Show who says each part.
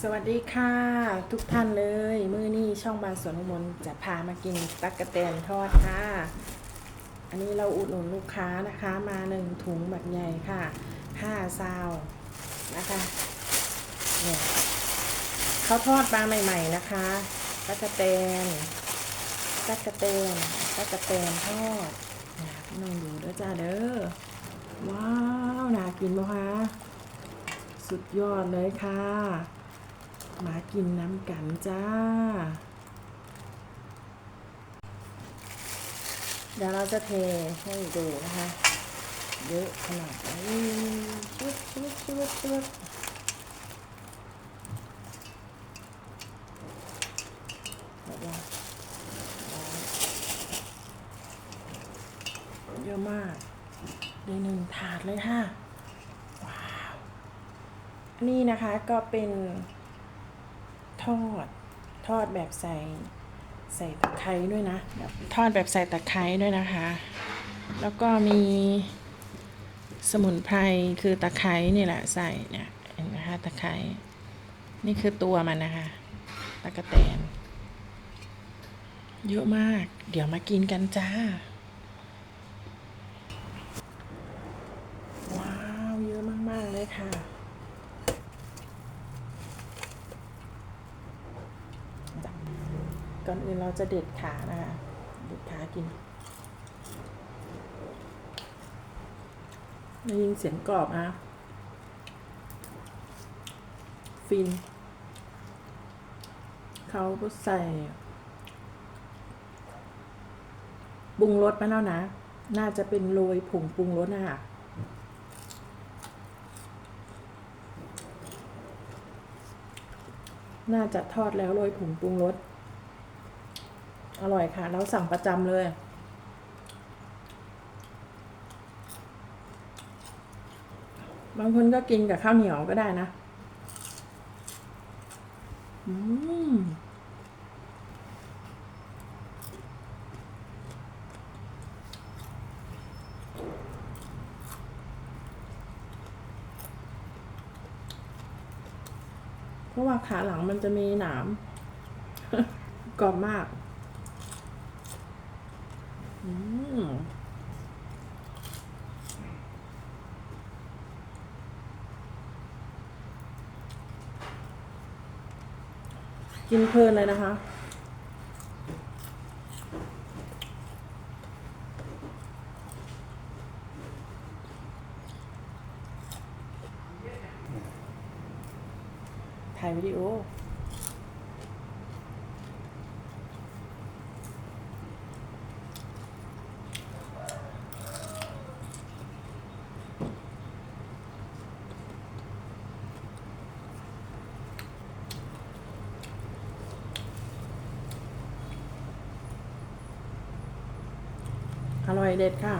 Speaker 1: สวัสดีค่ะ ทุกท่านเลย มื้อนี้ช่องบานสวนมนจะพามากินตักกะแตนทอดค่ะ อันนี้เราอุดหนุนลูกค้านะคะมาหนึ่งถุงแบบใหญ่ค่ะห้าซาวนะคะเนี่ยเขาทอดปลาใหม่ ๆนะคะตักกะแตนตักกะแตนตักกะแตนทอดน้องดูเด้อจ้าเด้อว้าวน่ากินปะคะสุดยอดเลยค่ะ มากินน้ำกันจ้า เดี๋ยวเราจะเทให้ดูนะคะ เยอะขนาดนี้ชุดชุดชุดชุบเยอะมากในหนึ่งถาดเลยค่ะ ว้าว นี่นะคะก็เป็น ทอด ทอดแบบใส่ใส่ตะไคร้ด้วยนะแบบทอดแบบใส่ตะไคร้ด้วยนะคะ แล้วก็มีสมุนไพรคือตะไคร้นี่แหละใส่เนี่ยเห็นไหมคะตะไคร้นี่คือตัวมันนะคะตะกะแตน เยอะมาก เดี๋ยวมากินกันจ้า ว้าว เยอะมาก ๆ เลยค่ะ ก่อนอื่นเราจะเด็ดขานะคะ เด็ดขากินได้ยินเสียงกรอบนะฟิน เขาก็ใส่ปรุงรสมาแล้วนะ น่าจะเป็นโรยผงปรุงรสนะคะน่าจะทอดแล้วโรยผงปรุงรส อร่อยค่ะ เราสั่งประจำเลย บางคนก็กินกับข้าวเหนียวก็ได้นะ อืมเพราะว่าขาหลังมันจะมีหนามกรอบมาก กินเพลินเลยนะคะ ถ่ายวิดีโออ อร่อยเด็ดค่ะ